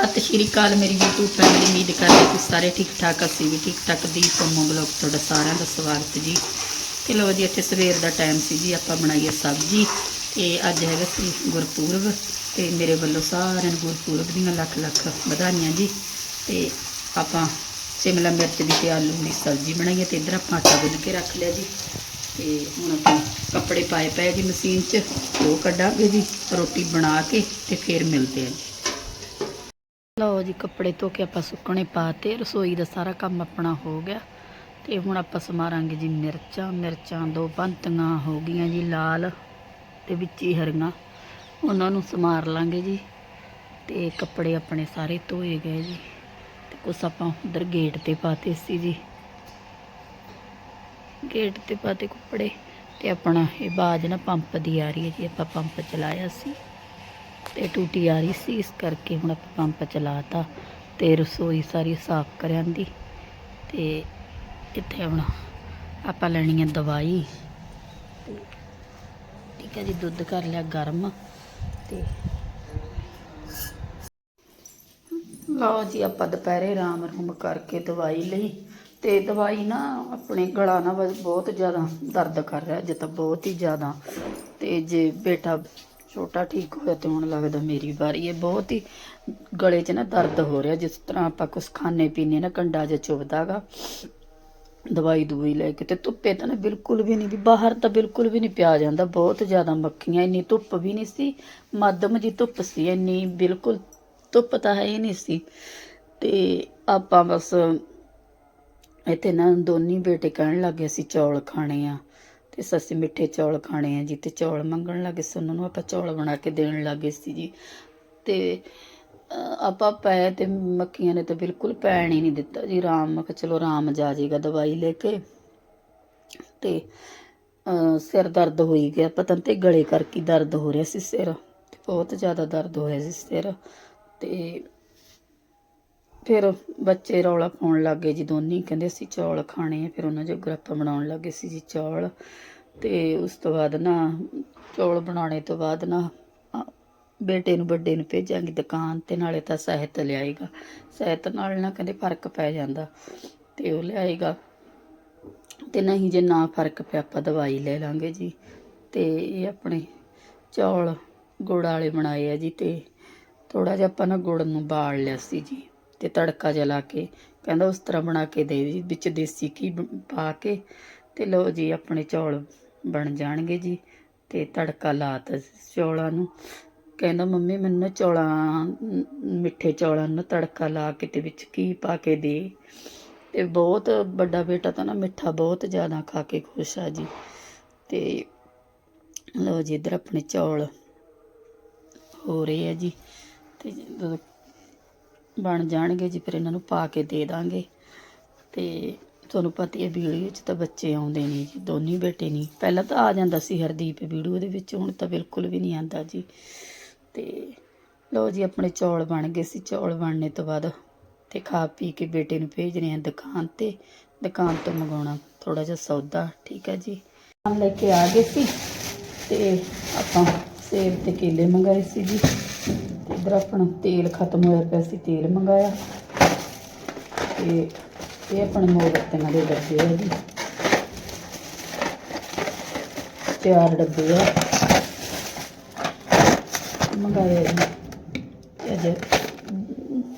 ਸਤਿ ਸ਼੍ਰੀ ਅਕਾਲ, ਮੇਰੀ YouTube family ਉਮੀਦ ਕਰਦੇ ਤੁਸੀਂ ਸਾਰੇ ਠੀਕ ਠਾਕ ਅਸੀਂ ਵੀ ਠੀਕ ਠਾਕ ਦੀ ਪੰਮੋ ਬਲੌਗ ਤੁਹਾਡਾ ਸਾਰਿਆਂ ਦਾ ਸਵਾਗਤ ਜੀ। ਤੇ ਲੋ ਜੀ, ਇੱਥੇ ਸਵੇਰ ਦਾ ਟਾਈਮ ਸੀ ਜੀ, ਆਪਾਂ ਬਣਾਈਏ ਸਬਜ਼ੀ। ਤੇ ਅੱਜ ਹੈਗਾ ਸੀ ਗੁਰਪੁਰਬ, ਤੇ ਮੇਰੇ ਵੱਲੋਂ ਸਾਰਿਆਂ ਨੂੰ ਗੁਰਪੁਰਬ ਦੀਆਂ ਲੱਖ ਲੱਖ ਵਧਾਈਆਂ ਜੀ। ਤੇ ਆਪਾਂ ਸ਼ਿਮਲਾ ਮਿਰਚ ਦੀ ਤੇ ਆਲੂ ਦੀ ਸਬਜ਼ੀ ਬਣਾਈਏ ਤੇ ਇਧਰ ਆਪਾਂ ਆਟਾ ਗੁੰਨ ਕੇ ਰੱਖ ਲਿਆ ਜੀ। ਤੇ ਹੁਣ ਆਪਾਂ ਕੱਪੜੇ ਪਾਏ ਪਏ ਜੀ ਮਸ਼ੀਨ 'ਚ, ਉਹ ਕੱਢਾਂਗੇ ਜੀ, ਰੋਟੀ ਬਣਾ ਕੇ ਤੇ ਫਿਰ ਮਿਲਦੇ ਹਾਂ ਜੀ। ਲਓ ਜੀ, ਕੱਪੜੇ ਧੋ ਕੇ ਆਪਾਂ ਸੁੱਕਣੇ ਪਾਤੇ ਰਸੋਈ ਦਾ ਸਾਰਾ ਕੰਮ ਆਪਣਾ ਹੋ ਗਿਆ। ਤੇ ਹੁਣ ਆਪਾਂ ਸਮਾਰਾਂਗੇ ਜੀ ਮਿਰਚਾਂ। ਮਿਰਚਾਂ ਦੋ ਬੰਤੀਆਂ ਹੋ ਗਈਆਂ ਜੀ ਲਾਲ ਤੇ ਵਿੱਚ ਹੀ ਹਰੀਆਂ। ਉਹਨਾਂ ਨੂੰ ਸਮਾਰ ਲਾਂਗੇ ਜੀ ਤੇ ਕੱਪੜੇ ਆਪਣੇ ਸਾਰੇ ਧੋਏ ਗਏ ਜੀ। ਤੇ ਕੁਛ ਆਪਾਂ ਉਧਰ ਗੇਟ ਤੇ ਪਾਤੇ ਸੀ ਜੀ। ਗੇਟ ਤੇ ਪਾਤੇ ਕੱਪੜੇ ਤੇ ਆਪਣਾ ਇਹ ਬਾਜ ਨਾ ਪੰਪ ਦੀ ਆ ਰਹੀ ਹੈ ਜੀ। ਆਪਾਂ ਪੰਪ ਚਲਾਇਆ ਸੀ। ਤੇ ਟੂਟੀ ਆ ਰਹੀ ਸੀ, ਇਸ ਕਰਕੇ ਹੁਣ ਆਪਾਂ ਪੰਪ ਚਲਾਤਾ ਤੇ ਰਸੋਈ ਸਾਰੀ ਸਾਫ਼ ਕਰਿਆਂ ਦੀ ਤੇ ਇੱਥੇ ਹੁਣ ਆਪਾਂ ਲੈਣੀ ਹੈ ਦਵਾਈ। ਤੇ ਠੀਕ ਹੈ ਜੀ, ਦੁੱਧ ਕਰ ਲਿਆ ਗਰਮ ਤੇ ਲਓ ਜੀ, ਆਪਾਂ ਦੁਪਹਿਰੇ ਆਰਾਮ ਰੂਮ ਕਰਕੇ ਦਵਾਈ ਲਈ ਤੇ ਦਵਾਈ ਨਾ ਆਪਣੇ ਗਲਾ ਨਾ ਬਹੁਤ ਜ਼ਿਆਦਾ ਦਰਦ ਕਰ ਰਿਹਾ ਜੇ ਤਾਂ ਬਹੁਤ ਹੀ ਜ਼ਿਆਦਾ ਤੇ ਜੇ ਬੇਟਾ ਛੋਟਾ ਠੀਕ ਹੋਇਆ ਤੇ ਹੁਣ ਲੱਗਦਾ ਮੇਰੀ ਵਾਰੀ ਹੈ। ਬਹੁਤ ਹੀ ਗਲੇ 'ਚ ਨਾ ਦਰਦ ਹੋ ਰਿਹਾ। ਜਿਸ ਤਰ੍ਹਾਂ ਆਪਾਂ ਕੁਝ ਖਾਣੇ ਪੀਣੇ ਨਾ, ਕੰਡਾ ਜਿਹਾ ਚੁਭਦਾਗਾ। ਦਵਾਈ ਦੂਈ ਲੈ ਕੇ ਤੇ ਧੁੱਪੇ ਤਾਂ ਨਾ ਬਿਲਕੁਲ ਵੀ ਨਹੀਂ ਵੀ ਬਾਹਰ ਤਾਂ ਬਿਲਕੁਲ ਵੀ ਨਹੀਂ ਪਿਆ ਜਾਂਦਾ। ਬਹੁਤ ਜ਼ਿਆਦਾ ਮੱਖੀਆਂ, ਇੰਨੀ ਧੁੱਪ ਵੀ ਨਹੀਂ ਸੀ। ਮੱਧਮ ਜੀ ਧੁੱਪ ਸੀ ਇੰਨੀ, ਬਿਲਕੁਲ ਧੁੱਪ ਤਾਂ ਹੈ ਹੀ ਨਹੀਂ ਸੀ। ਤੇ ਆਪਾਂ ਬਸ ਇੱਥੇ ਨਾ ਦੋਨੀ ਬੇਟੇ ਕਹਿਣ ਲੱਗੇ ਅਸੀਂ ਚੌਲ ਖਾਣੇ ਆ। ਤੇ ਸੱਸੀ ਮਿੱਠੇ ਚੌਲ ਖਾਣੇ ਆ ਜੀ ਤੇ ਚੌਲ ਮੰਗਣ ਲੱਗੇ ਸੀ ਉਹਨਾਂ ਨੂੰ, ਆਪਾਂ ਚੌਲ ਬਣਾ ਕੇ ਦੇਣ ਲੱਗੇ ਸੀ ਜੀ। ਤੇ ਆਪਾਂ ਪਏ ਤੇ ਮੱਖੀਆਂ ਨੇ ਤਾਂ ਬਿਲਕੁਲ ਪੈਣ ਹੀ ਨਹੀਂ ਦਿੱਤਾ ਜੀ। ਰਾਮ, ਮੈਂ ਕਿਹਾ ਚਲੋ ਰਾਮ ਜਾ ਜਾਏਗਾ ਦਵਾਈ ਲੈ ਕੇ। ਤੇ ਸਿਰ ਦਰਦ ਹੋਈ ਗਿਆ। ਪਤਾ ਨਹੀਂ ਤੇ ਗਲੇ ਕਰਕੇ ਦਰਦ ਹੋ ਰਿਹਾ ਸੀ ਸਿਰ। ਬਹੁਤ ਜ਼ਿਆਦਾ ਦਰਦ ਹੋਇਆ ਸੀ ਸਿਰ। ਤੇ ਫਿਰ ਬੱਚੇ ਰੌਲਾ ਪਾਉਣ ਲੱਗ ਗਏ ਜੀ ਦੋਨੇ। ਕਹਿੰਦੇ ਅਸੀਂ ਚੌਲ ਖਾਣੇ ਆ। ਫਿਰ ਉਹਨਾਂ ਜੋਗਰ ਆਪਾਂ ਬਣਾਉਣ ਲੱਗੇ ਸੀ ਜੀ ਚੌਲ। ਤੇ ਉਸ ਤੋਂ ਬਾਅਦ ਨਾ, ਚੌਲ ਬਣਾਉਣੇ ਤੋਂ ਬਾਅਦ ਨਾ ਬੇਟੇ ਨੂੰ ਵੱਡੇ ਨੂੰ ਭੇਜਾਂਗੇ ਦੁਕਾਨ ਤੇ, ਨਾਲੇ ਤਾਂ ਸਹਿਤ ਲਿਆਏਗਾ। ਸਹਿਤ ਨਾਲ ਨਾ ਕਹਿੰਦੇ ਫ਼ਰਕ ਪੈ ਜਾਂਦਾ। ਤੇ ਉਹ ਲਿਆਏਗਾ। ਤੇ ਨਹੀਂ ਜੇ ਨਾ ਫ਼ਰਕ ਪਿਆ, ਆਪਾਂ ਦਵਾਈ ਲੈ ਲਾਂਗੇ ਜੀ। ਤੇ ਇਹ ਆਪਣੇ ਚੌਲ ਗੁੜ ਵਾਲੇ ਬਣਾਏ ਆ ਜੀ ਤੇ ਥੋੜਾ ਜਿਹਾ ਆਪਾਂ ਨਾ ਗੁੜ ਨੂੰ ਬਾਲ ਲਿਆ ਸੀ ਜੀ। ਤੇ ਤੜਕਾ ਜਿਹਾ ਲਾ ਕੇ, ਕਹਿੰਦਾ ਉਸ ਤਰ੍ਹਾਂ ਬਣਾ ਕੇ ਦੇ ਜੀ, ਵਿੱਚ ਦੇਸੀ ਘੀ ਪਾ ਕੇ ਤੇ ਲਓ ਜੀ ਆਪਣੇ ਚੌਲ ਬਣ ਜਾਣਗੇ ਜੀ ਤੇ ਤੜਕਾ ਲਾਤਾ ਚੌਲਾਂ ਨੂੰ। ਕਹਿੰਦਾ ਮੰਮੀ ਮੈਨੂੰ ਚੌਲਾਂ, ਮਿੱਠੇ ਚੌਲਾਂ ਨੂੰ ਤੜਕਾ ਲਾ ਕੇ ਤੇ ਵਿੱਚ ਘੀ ਪਾ ਕੇ ਦੇ। ਤੇ ਬਹੁਤ ਵੱਡਾ ਬੇਟਾ ਤਾਂ ਨਾ ਮਿੱਠਾ ਬਹੁਤ ਜ਼ਿਆਦਾ ਖਾ ਕੇ ਖੁਸ਼ ਆ ਜੀ। ਤੇ ਲਓ ਜੀ ਇੱਧਰ ਆਪਣੇ ਚੌਲ ਹੋ ਰਹੇ ਆ ਜੀ। ਤੇ ਜਦੋਂ ਬਣ ਜਾਣਗੇ ਜੀ, ਫਿਰ ਇਹਨਾਂ ਨੂੰ ਪਾ ਕੇ ਦੇ ਦਾਂਗੇ। ਤੇ ਤੁਹਾਨੂੰ ਪਤਾ ਹੀ ਹੈ, ਵੀਡੀਓ ਵਿੱਚ ਤਾਂ ਬੱਚੇ ਆਉਂਦੇ ਨਹੀਂ ਜੀ, ਦੋਨੀ ਬੇਟੇ ਨਹੀਂ। ਪਹਿਲਾਂ ਤਾਂ ਆ ਜਾਂਦਾ ਸੀ ਹਰਦੀਪ ਵੀਡੀਓ ਦੇ ਵਿੱਚ, ਹੁਣ ਤਾਂ ਬਿਲਕੁਲ ਵੀ ਨਹੀਂ ਆਂਦਾ ਜੀ। ਤੇ ਲਓ ਜੀ, ਆਪਣੇ ਚੌਲ ਬਣ ਗਏ ਸੀ। ਚੌਲ ਬਣਨੇ ਤੋਂ ਬਾਅਦ ਤੇ ਖਾ ਪੀ ਕੇ ਬੇਟੇ ਨੂੰ ਭੇਜਣੇ ਆ ਦੁਕਾਨ ਤੇ। ਦੁਕਾਨ ਤੋਂ ਮੰਗਾਉਣਾ ਥੋੜਾ ਜਿਹਾ ਸੌਦਾ, ਠੀਕ ਹੈ ਜੀ। ਆਮ ਲੈ ਕੇ ਆ ਗਏ ਸੀ ਤੇ ਆਪਾਂ ਸੇਬ ਤੇ ਕੇਲੇ ਮੰਗਾਏ ਸੀ ਜੀ। ਤੇ ਆਪਣਾ ਤੇਲ ਖਤਮ ਹੋਇਆ ਪਿਆ ਸੀ, ਤੇਲ ਮੰਗਾਇਆ। ਤੇ ਇਹ ਆਪਣੇ ਮੋਮਬੱਤੀਆਂ ਦੇ ਡੱਬੇ ਆ ਜੀ। ਚਾਰ ਡੱਬੇ ਆ। ਮੰਗਾਏ ਜੀ। ਤੇ ਅਜੇ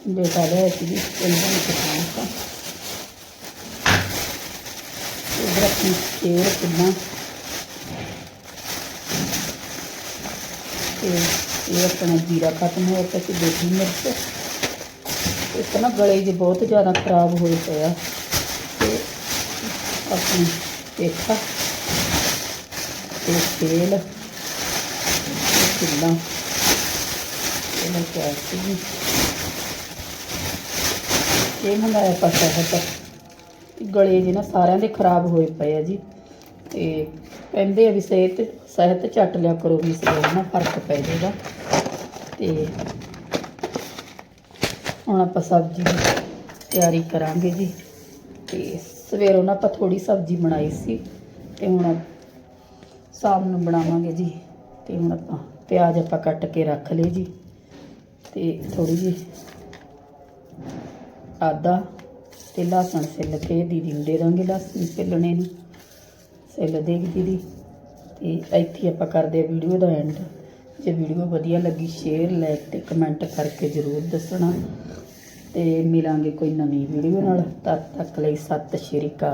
ਬੇਟਾ ਲਿਆ ਸੀ ਜੀ ਇਹਨਾਂ ਨੂੰ ਖਾਣ ਤਾਂ। ਇਧਰ ਆਪਣੀ ਕੇਰ ਕਿੰਨਾ ਤੇ ਇਹ ਆਪਣਾ ਜੀਰਾ ਖਤਮ ਹੋਇਆ ਪਿਆ ਸੀ ਦੇਸੀ ਮਿਰਚ। ਇੱਕ ਨਾ ਗਲੇ ਜੇ ਬਹੁਤ ਜ਼ਿਆਦਾ ਖਰਾਬ ਹੋਏ ਪਿਆ। ਤੇ ਆਪਣੀ ਪੇਠਾ ਤੇ ਤੇਲ ਕਿੰਨਾ? ਇਹਨਾਂ ਕਿਹਾ ਇਹ ਮੰਗਾਇਆ ਪਾਸਾ ਹੈ ਗਲੇ ਜੇ ਨਾ ਸਾਰਿਆਂ ਦੇ ਖਰਾਬ ਹੋਏ ਪਏ ਆ ਜੀ। ਤੇ ਕਹਿੰਦੇ ਆ ਵੀ ਸਿਹਤ ਸਿਹਤ ਚੱਟ ਲਿਆ ਕਰੋ ਵੀ ਇਸ ਨਾਲ ਫ਼ਰਕ ਪੈ ਜਾਏਗਾ ਤੇ ਹੁਣ ਆਪਾਂ ਸਬਜ਼ੀ ਦੀ ਤਿਆਰੀ ਕਰਾਂਗੇ ਜੀ। ਤੇ ਸਵੇਰੋਂ ਨਾ ਆਪਾਂ ਥੋੜੀ ਸਬਜ਼ੀ ਬਣਾਈ ਸੀ, ਤੇ ਹੁਣ ਸ਼ਾਮ ਨੂੰ ਬਣਾਵਾਂਗੇ ਜੀ। ਤੇ ਹੁਣ ਆਪਾਂ ਪਿਆਜ਼ ਆਪਾਂ ਕੱਟ ਕੇ ਰੱਖ ਲਏ ਜੀ। ਤੇ ਥੋੜੀ ਜਿਹੀ ਆਦਾ ਤੇ ਲਸਣ ਸਿੱਲ ਕੇ ਦੀਦੀ ਨੂੰ ਦੇ ਦਾਂਗੇ ਲਸਣ ਛਿੱਲਣੇ ਨੂੰ। ਛਿੱਲ ਦੇਗੀ ਦੀ ਤੇ ਇੱਥੇ ਆਪਾਂ ਕਰਦੇ ਆ ਵੀਡੀਓ ਦਾ ਐਂਡ ਜੇ ਵੀਡੀਓ ਵਧੀਆ ਲੱਗੀ ਸ਼ੇਅਰ ਲਾਈਕ ਤੇ ਕਮੈਂਟ ਕਰਕੇ ਜ਼ਰੂਰ ਦੱਸਣਾ। ਤੇ ਮਿਲਾਂਗੇ ਕੋਈ ਨਵੀਂ ਵੀਡੀਓ ਨਾਲ। ਤਦ ਤੱਕ ਲਈ ਸਤਿ ਸ਼੍ਰੀ ਅਕਾਲ।